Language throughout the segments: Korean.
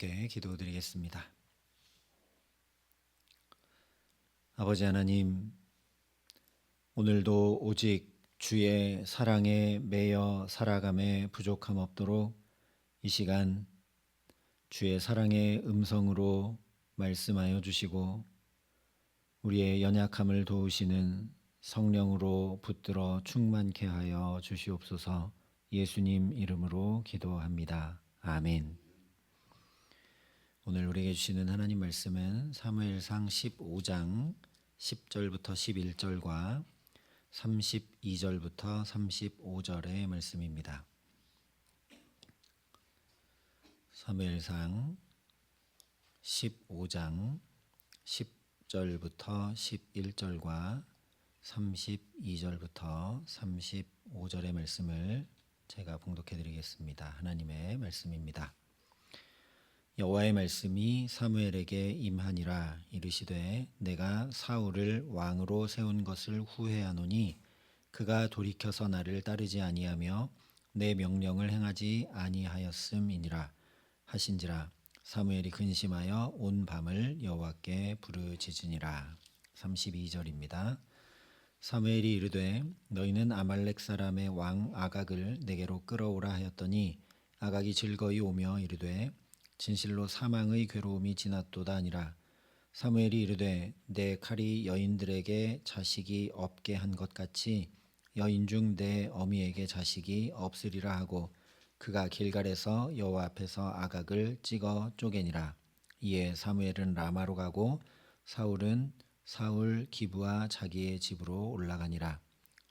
함께 기도드리겠습니다. 아버지 하나님, 오늘도 오직 주의 사랑에 매여 살아감에 부족함 없도록 이 시간 주의 사랑의 음성으로 말씀하여 주시고 우리의 연약함을 도우시는 성령으로 붙들어 충만케 하여 주시옵소서 예수님 이름으로 기도합니다. 아멘. 오늘 우리에게 주시는 하나님 말씀은 사무엘상 15장 10절부터 11절과 32절부터 35절의 말씀입니다. 사무엘상 15장 10절부터 11절과 32절부터 35절의 말씀을 제가 봉독해 드리겠습니다. 하나님의 말씀입니다. 여호와의 말씀이 사무엘에게 임하니라 이르시되 내가 사울을 왕으로 세운 것을 후회하노니 그가 돌이켜서 나를 따르지 아니하며 내 명령을 행하지 아니하였음이니라 하신지라 사무엘이 근심하여 온 밤을 여호와께 부르짖으니라 32절입니다. 사무엘이 이르되 너희는 아말렉 사람의 왕 아각을 내게로 끌어오라 하였더니 아각이 즐거이 오며 이르되 진실로 사망의 괴로움이 지났도다 아니라. 사무엘이 이르되 내 칼이 여인들에게 자식이 없게 한 것 같이 여인 중 내 어미에게 자식이 없으리라 하고 그가 길갈에서 여호와 앞에서 아각을 찍어 쪼개니라. 이에 사무엘은 라마로 가고 사울은 사울 기부와 자기의 집으로 올라가니라.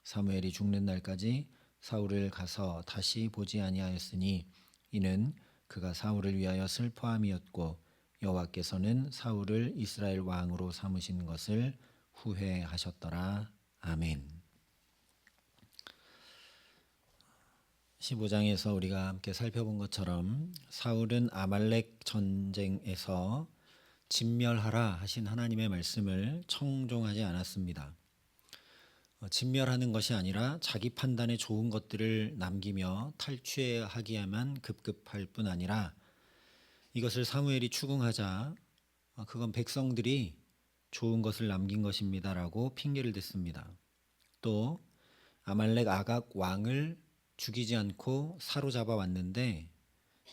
사무엘이 죽는 날까지 사울을 가서 다시 보지 아니하였으니 이는 그가 사울을 위하여 슬퍼함이었고 여호와께서는 사울을 이스라엘 왕으로 삼으신 것을 후회하셨더라. 아멘. 15장에서 우리가 함께 살펴본 것처럼 사울은 아말렉 전쟁에서 진멸하라 하신 하나님의 말씀을 청종하지 않았습니다. 어, 진멸하는 것이 아니라 자기 판단에 좋은 것들을 남기며 탈취하기에만 급급할 뿐 아니라 이것을 사무엘이 추궁하자 어, 그건 백성들이 좋은 것을 남긴 것입니다라고 핑계를 댔습니다. 또 아말렉 아각 왕을 죽이지 않고 사로잡아 왔는데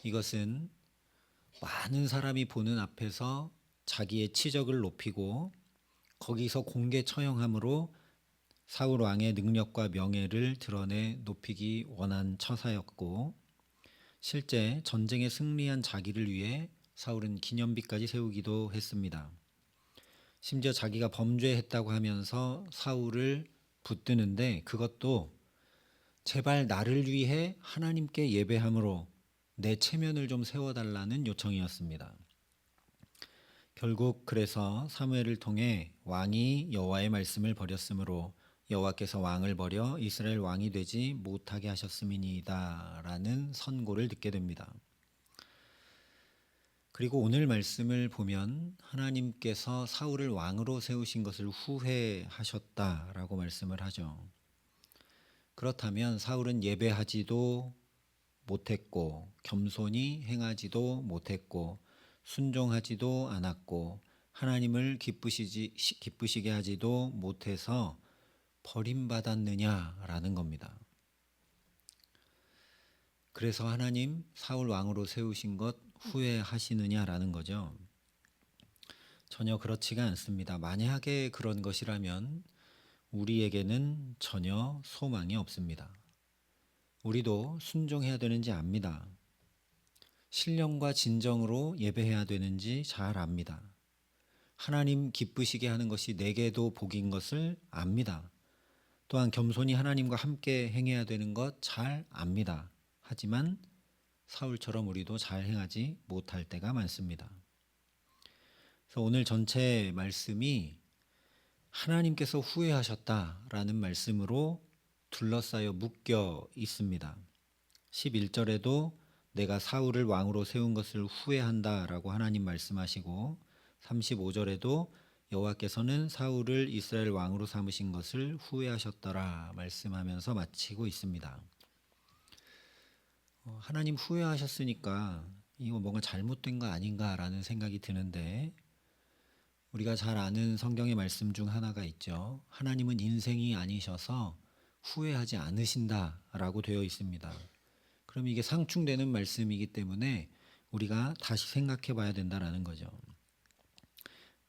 이것은 많은 사람이 보는 앞에서 자기의 치적을 높이고 거기서 공개 처형함으로 사울 왕의 능력과 명예를 드러내 높이기 원한 처사였고 실제 전쟁에 승리한 자기를 위해 사울은 기념비까지 세우기도 했습니다. 심지어 자기가 범죄했다고 하면서 사울을 붙드는데 그것도 제발 나를 위해 하나님께 예배함으로 내 체면을 좀 세워달라는 요청이었습니다. 결국 그래서 사무엘을 통해 왕이 여호와의 말씀을 버렸으므로 여호와께서 왕을 버려 이스라엘 왕이 되지 못하게 하셨음이니이다라는 선고를 듣게 됩니다. 그리고 오늘 말씀을 보면 하나님께서 사울을 왕으로 세우신 것을 후회하셨다라고 말씀을 하죠. 그렇다면 사울은 예배하지도 못했고 겸손히 행하지도 못했고 순종하지도 않았고 하나님을 기쁘시지 기쁘시게 하지도 못해서 버림받았느냐라는 겁니다. 그래서 하나님 사울 왕으로 세우신 것 후회하시느냐라는 거죠. 전혀 그렇지가 않습니다. 만약에 그런 것이라면 우리에게는 전혀 소망이 없습니다. 우리도 순종해야 되는지 압니다. 신령과 진정으로 예배해야 되는지 잘 압니다. 하나님 기쁘시게 하는 것이 내게도 복인 것을 압니다. 또한 겸손히 하나님과 함께 행해야 되는 것 잘 압니다. 하지만 사울처럼 우리도 잘 행하지 못할 때가 많습니다. 그래서 오늘 전체 말씀이 하나님께서 후회하셨다라는 말씀으로 둘러싸여 묶여 있습니다. 11절에도 내가 사울을 왕으로 세운 것을 후회한다라고 하나님 말씀하시고 35절에도 여호와께서는 사울을 이스라엘 왕으로 삼으신 것을 후회하셨더라 말씀하면서 마치고 있습니다. 어, 하나님 후회하셨으니까 이거 뭔가 잘못된 거 아닌가라는 생각이 드는데 우리가 잘 아는 성경의 말씀 중 하나가 있죠. 하나님은 인생이 아니셔서 후회하지 않으신다라고 되어 있습니다. 그럼 이게 상충되는 말씀이기 때문에 우리가 다시 생각해 봐야 된다라는 거죠.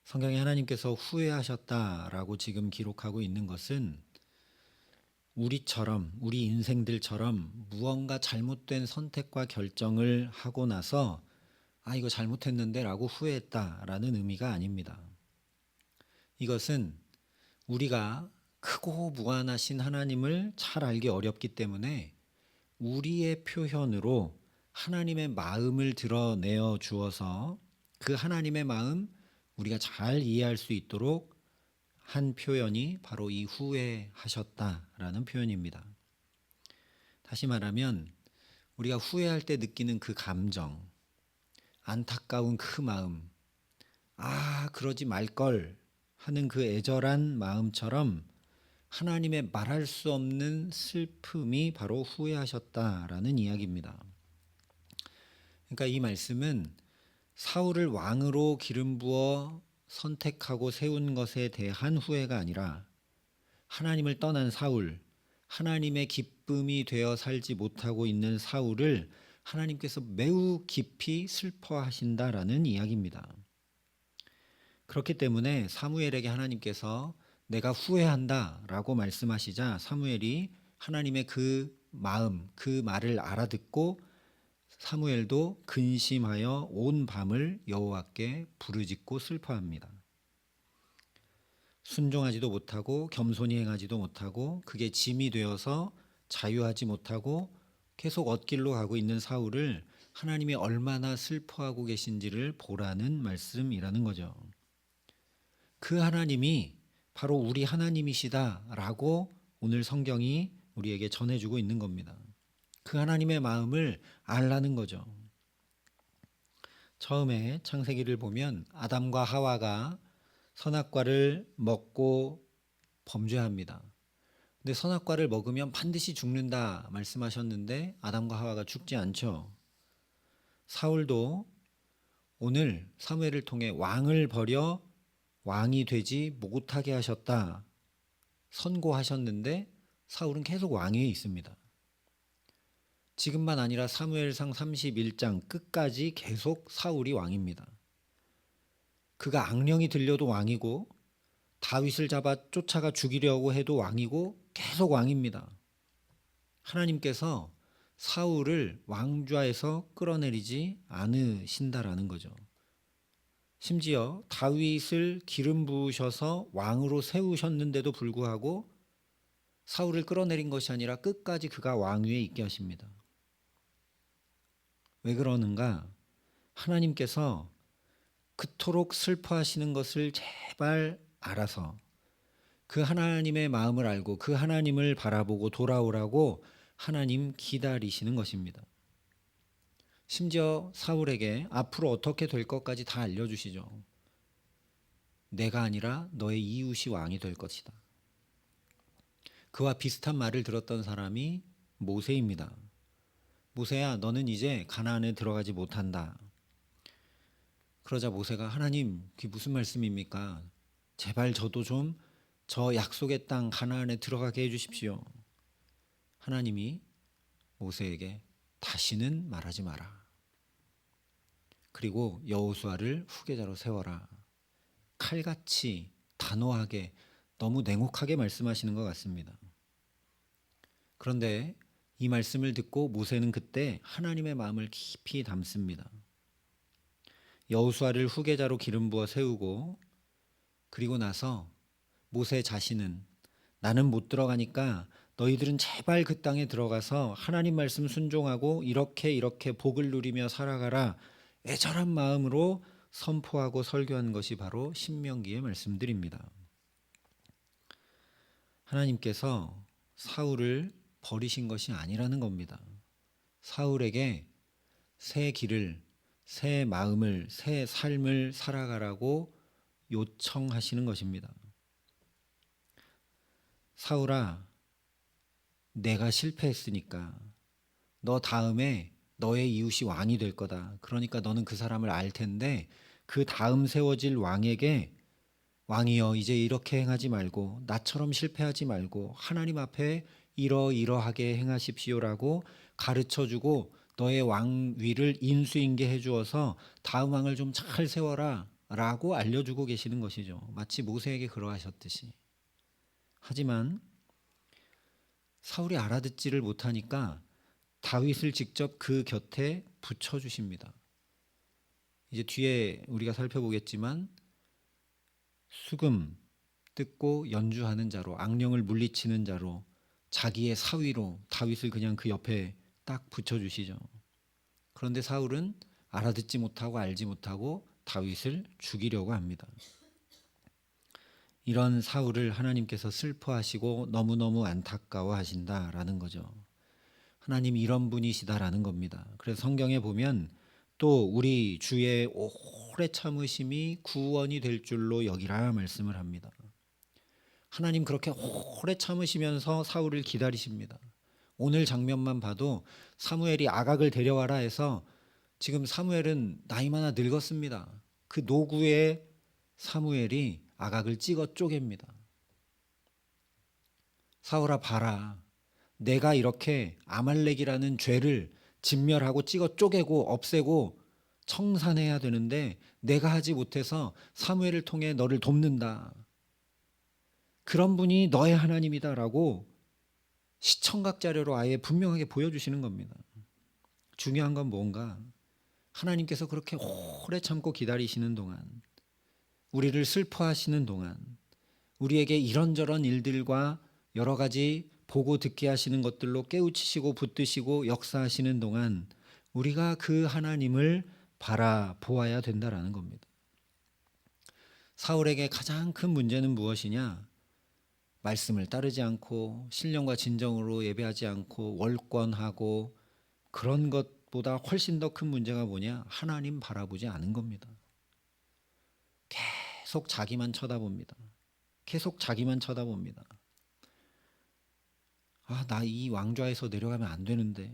성경에 하나님께서 후회하셨다라고 지금 기록하고 있는 것은 우리처럼 우리 인생들처럼 무언가 잘못된 선택과 결정을 하고 나서 아 이거 잘못했는데라고 후회했다라는 의미가 아닙니다. 이것은 우리가 크고 무한하신 하나님을 잘 알기 어렵기 때문에 우리의 표현으로 하나님의 마음을 드러내어 주어서 그 하나님의 마음 우리가 잘 이해할 수 있도록 한 표현이 바로 이 후회하셨다라는 표현입니다. 다시 말하면 우리가 후회할 때 느끼는 그 감정, 안타까운 그 마음, 아, 그러지 말걸 하는 그 애절한 마음처럼 하나님의 말할 수 없는 슬픔이 바로 후회하셨다라는 이야기입니다. 그러니까 이 말씀은 사울을 왕으로 기름 부어 선택하고 세운 것에 대한 후회가 아니라 하나님을 떠난 사울, 하나님의 기쁨이 되어 살지 못하고 있는 사울을 하나님께서 매우 깊이 슬퍼하신다라는 이야기입니다. 그렇기 때문에 사무엘에게 하나님께서 내가 후회한다 라고 말씀하시자 사무엘이 하나님의 그 마음, 그 말을 알아듣고 사무엘도 근심하여 온 밤을 여호와께 부르짖고 슬퍼합니다. 순종하지도 못하고 겸손히 행하지도 못하고 그게 짐이 되어서 자유하지 못하고 계속 엇길로 가고 있는 사울을 하나님이 얼마나 슬퍼하고 계신지를 보라는 말씀이라는 거죠. 그 하나님이 바로 우리 하나님이시다라고 오늘 성경이 우리에게 전해주고 있는 겁니다. 그 하나님의 마음을 알라는 거죠. 처음에 창세기를 보면 아담과 하와가 선악과를 먹고 범죄합니다. 근데 선악과를 먹으면 반드시 죽는다 말씀하셨는데 아담과 하와가 죽지 않죠. 사울도 오늘 사무엘을 통해 왕을 버려 왕이 되지 못하게 하셨다 선고하셨는데 사울은 계속 왕위에 있습니다. 지금만 아니라 사무엘상 31장 끝까지 계속 사울이 왕입니다. 그가 악령이 들려도 왕이고 다윗을 잡아 쫓아가 죽이려고 해도 왕이고 계속 왕입니다. 하나님께서 사울을 왕좌에서 끌어내리지 않으신다라는 거죠. 심지어 다윗을 기름 부으셔서 왕으로 세우셨는데도 불구하고 사울을 끌어내린 것이 아니라 끝까지 그가 왕위에 있게 하십니다. 왜 그러는가? 하나님께서 그토록 슬퍼하시는 것을 제발 알아서 그 하나님의 마음을 알고 그 하나님을 바라보고 돌아오라고 하나님 기다리시는 것입니다. 심지어 사울에게 앞으로 어떻게 될 것까지 다 알려주시죠. 내가 아니라 너의 이웃이 왕이 될 것이다. 그와 비슷한 말을 들었던 사람이 모세입니다. 모세야 너는 이제 가나안에 들어가지 못한다. 그러자 모세가 하나님 그게 무슨 말씀입니까? 제발 저도 좀 저 약속의 땅 가나안에 들어가게 해 주십시오. 하나님이 모세에게 다시는 말하지 마라. 그리고 여호수아를 후계자로 세워라. 칼같이 단호하게 너무 냉혹하게 말씀하시는 것 같습니다. 그런데 이 말씀을 듣고 모세는 그때 하나님의 마음을 깊이 담습니다. 여호수아를 후계자로 기름 부어 세우고 그리고 나서 모세 자신은 나는 못 들어가니까 너희들은 제발 그 땅에 들어가서 하나님 말씀 순종하고 이렇게 이렇게 복을 누리며 살아가라 애절한 마음으로 선포하고 설교한 것이 바로 신명기의 말씀들입니다. 하나님께서 사울을 버리신 것이 아니라는 겁니다. 사울에게 새 길을, 새 마음을, 새 삶을 살아가라고 요청하시는 것입니다. 사울아, 내가 실패했으니까 너 다음에 너의 이웃이 왕이 될 거다. 그러니까 너는 그 사람을 알 텐데 그 다음 세워질 왕에게 왕이여 이제 이렇게 행하지 말고 나처럼 실패하지 말고 하나님 앞에 이러이러하게 행하십시오라고 가르쳐 주고 너의 왕위를 인수인계 해 주어서 다음 왕을 좀 잘 세워라 라고 알려 주고 계시는 것이죠. 마치 모세에게 그러하셨듯이. 하지만 사울이 알아듣지를 못하니까 다윗을 직접 그 곁에 붙여 주십니다. 이제 뒤에 우리가 살펴보겠지만 수금 뜯고 연주하는 자로 악령을 물리치는 자로 자기의 사위로 다윗을 그냥 그 옆에 딱 붙여 주시죠. 그런데 사울은 알아듣지 못하고 알지 못하고 다윗을 죽이려고 합니다. 이런 사울을 하나님께서 슬퍼하시고 너무너무 안타까워하신다라는 거죠. 하나님 이런 분이시다라는 겁니다. 그래서 성경에 보면 또 우리 주의 오래 참으심이 구원이 될 줄로 여기라 말씀을 합니다. 하나님 그렇게 오래 참으시면서 사울을 기다리십니다. 오늘 장면만 봐도 사무엘이 아각을 데려와라 해서 지금 사무엘은 나이 많아 늙었습니다. 그 노구의 사무엘이 아각을 찍어 쪼갭니다. 사울아 봐라. 내가 이렇게 아말렉이라는 죄를 진멸하고 찍어 쪼개고 없애고 청산해야 되는데 내가 하지 못해서 사무엘을 통해 너를 돕는다. 그런 분이 너의 하나님이다라고 시청각 자료로 아예 분명하게 보여주시는 겁니다. 중요한 건 뭔가 하나님께서 그렇게 오래 참고 기다리시는 동안 우리를 슬퍼하시는 동안 우리에게 이런저런 일들과 여러 가지 보고 듣게 하시는 것들로 깨우치시고 붙드시고 역사하시는 동안 우리가 그 하나님을 바라보아야 된다라는 겁니다. 사울에게 가장 큰 문제는 무엇이냐? 말씀을 따르지 않고 신령과 진정으로 예배하지 않고 월권하고 그런 것보다 훨씬 더 큰 문제가 뭐냐? 하나님 바라보지 않은 겁니다. 계속 자기만 쳐다봅니다. 계속 자기만 쳐다봅니다. 아, 나 이 왕좌에서 내려가면 안 되는데.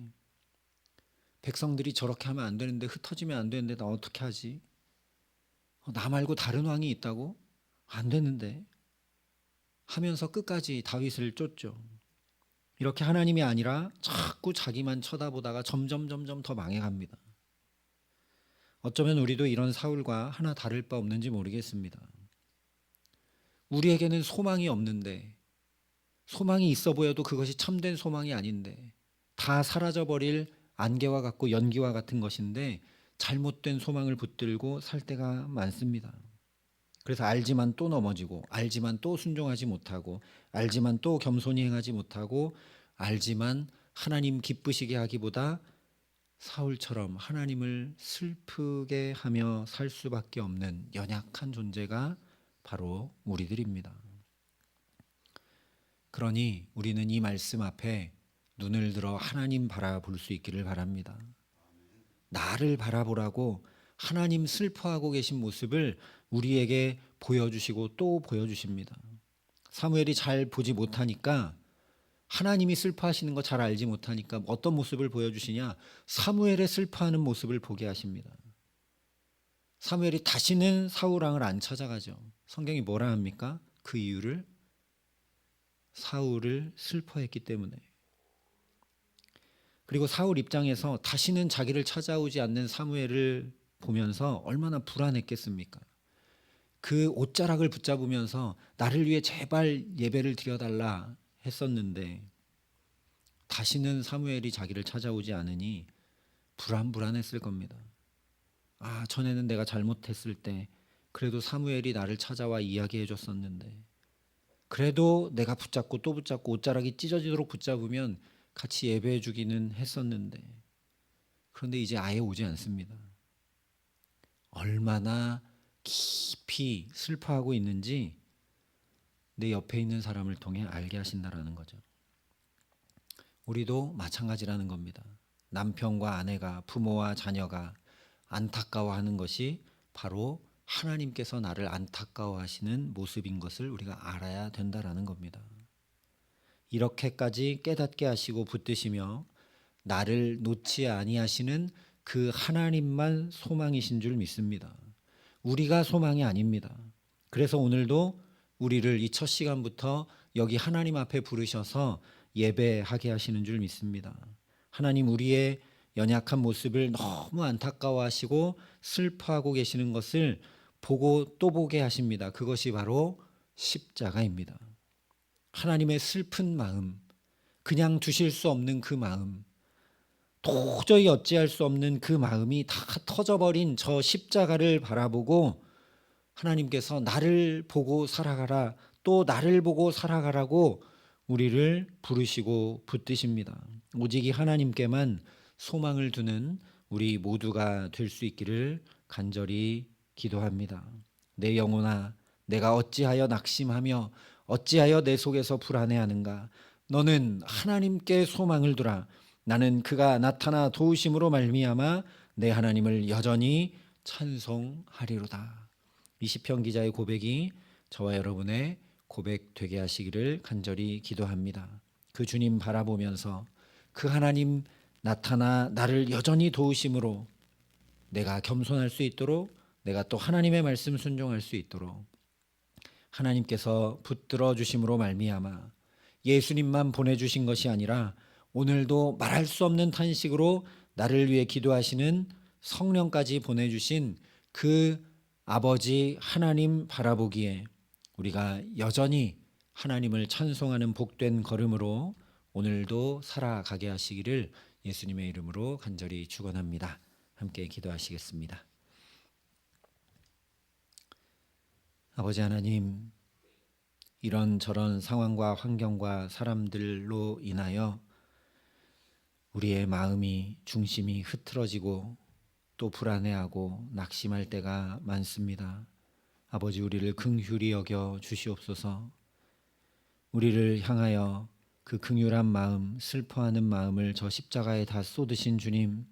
백성들이 저렇게 하면 안 되는데 흩어지면 안 되는데 나 어떻게 하지? 어, 나 말고 다른 왕이 있다고? 안 되는데. 하면서 끝까지 다윗을 쫓죠. 이렇게 하나님이 아니라 자꾸 자기만 쳐다보다가 점점 점점 더 망해갑니다. 어쩌면 우리도 이런 사울과 하나 다를 바 없는지 모르겠습니다. 우리에게는 소망이 없는데 소망이 있어 보여도 그것이 참된 소망이 아닌데 다 사라져 버릴 안개와 같고 연기와 같은 것인데 잘못된 소망을 붙들고 살 때가 많습니다. 그래서 알지만 또 넘어지고 알지만 또 순종하지 못하고 알지만 또 겸손히 행하지 못하고 알지만 하나님 기쁘시게 하기보다 사울처럼 하나님을 슬프게 하며 살 수밖에 없는 연약한 존재가 바로 우리들입니다. 그러니 우리는 이 말씀 앞에 눈을 들어 하나님 바라볼 수 있기를 바랍니다. 나를 바라보라고 하나님 슬퍼하고 계신 모습을 우리에게 보여주시고 또 보여주십니다. 사무엘이 잘 보지 못하니까 하나님이 슬퍼하시는 거 잘 알지 못하니까 어떤 모습을 보여주시냐? 사무엘의 슬퍼하는 모습을 보게 하십니다. 사무엘이 다시는 사울왕을 안 찾아가죠. 성경이 뭐라 합니까? 그 이유를 사울을 슬퍼했기 때문에. 그리고 사울 입장에서 다시는 자기를 찾아오지 않는 사무엘을 보면서 얼마나 불안했겠습니까? 그 옷자락을 붙잡으면서 나를 위해 제발 예배를 드려달라 했었는데 다시는 사무엘이 자기를 찾아오지 않으니 불안불안했을 겁니다. 아, 전에는 내가 잘못했을 때 그래도 사무엘이 나를 찾아와 이야기해 줬었는데 그래도 내가 붙잡고 또 붙잡고 옷자락이 찢어지도록 붙잡으면 같이 예배해 주기는 했었는데 그런데 이제 아예 오지 않습니다. 얼마나 깊이 슬퍼하고 있는지 내 옆에 있는 사람을 통해 알게 하신다라는 거죠. 우리도 마찬가지라는 겁니다. 남편과 아내가 부모와 자녀가 안타까워하는 것이 바로 하나님께서 나를 안타까워하시는 모습인 것을 우리가 알아야 된다라는 겁니다. 이렇게까지 깨닫게 하시고 붙드시며 나를 놓지 아니하시는 그 하나님만 소망이신 줄 믿습니다. 우리가 소망이 아닙니다. 그래서 오늘도 우리를 이 첫 시간부터 여기 하나님 앞에 부르셔서 예배하게 하시는 줄 믿습니다. 하나님 우리의 연약한 모습을 너무 안타까워하시고 슬퍼하고 계시는 것을 보고 또 보게 하십니다. 그것이 바로 십자가입니다. 하나님의 슬픈 마음, 그냥 두실 수 없는 그 마음, 도저히 어찌할 수 없는 그 마음이 다 터져버린 저 십자가를 바라보고 하나님께서 나를 보고 살아가라, 또 나를 보고 살아가라고 우리를 부르시고 붙드십니다. 오직 이 하나님께만 소망을 두는 우리 모두가 될 수 있기를 간절히 기도합니다. 내 영혼아, 내가 어찌하여 낙심하며 어찌하여 내 속에서 불안해하는가? 너는 하나님께 소망을 두라. 나는 그가 나타나 도우심으로 말미암아 내 하나님을 여전히 찬송하리로다. 이 시편 기자의 고백이 저와 여러분의 고백 되게 하시기를 간절히 기도합니다. 그 주님 바라보면서 그 하나님 나타나 나를 여전히 도우심으로 내가 겸손할 수 있도록 내가 또 하나님의 말씀 순종할 수 있도록 하나님께서 붙들어 주심으로 말미암아 예수님만 보내 주신 것이 아니라 오늘도 말할 수 없는 탄식으로 나를 위해 기도하시는 성령까지 보내 주신 그 아버지 하나님 바라보기에 우리가 여전히 하나님을 찬송하는 복된 걸음으로 오늘도 살아가게 하시기를 예수님의 이름으로 간절히 축원합니다. 함께 기도하시겠습니다. 아버지 하나님, 이런 저런 상황과 환경과 사람들로 인하여 우리의 마음이 중심이 흐트러지고 또 불안해하고 낙심할 때가 많습니다. 아버지 우리를 긍휼히 여겨 주시옵소서. 우리를 향하여 그 긍휼한 마음, 슬퍼하는 마음을 저 십자가에 다 쏟으신 주님.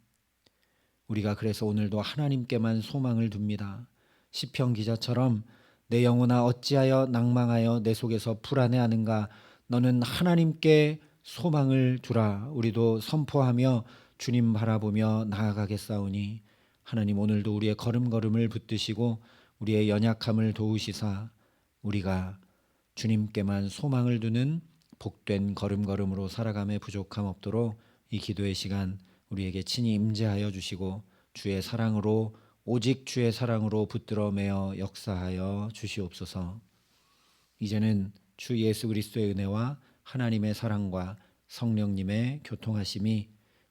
우리가 그래서 오늘도 하나님께만 소망을 둡니다. 시편 기자처럼 내 영혼아 어찌하여 낭망하여 내 속에서 불안해하는가 너는 하나님께 소망을 두라 우리도 선포하며 주님 바라보며 나아가겠사오니 하나님 오늘도 우리의 걸음걸음을 붙드시고 우리의 연약함을 도우시사 우리가 주님께만 소망을 두는 복된 걸음걸음으로 살아감에 부족함 없도록 이 기도의 시간 우리에게 친히 임재하여 주시고 주의 사랑으로 오직 주의 사랑으로 붙들어 매어 역사하여 주시옵소서. 이제는 주 예수 그리스도의 은혜와 하나님의 사랑과 성령님의 교통하심이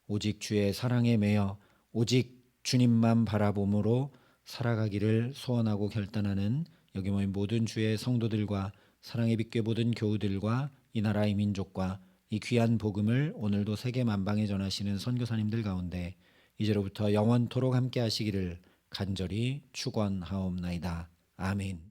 오직 주의 사랑에 매여 오직 주님만 바라봄으로 살아가기를 소원하고 결단하는 여기 모인 모든 주의 성도들과 사랑의 빛께 모든 교우들과 이 나라의 민족과 이 귀한 복음을 오늘도 세계 만방에 전하시는 선교사님들 가운데 이제로부터 영원토록 함께 하시기를 간절히 축원하옵나이다. 아멘.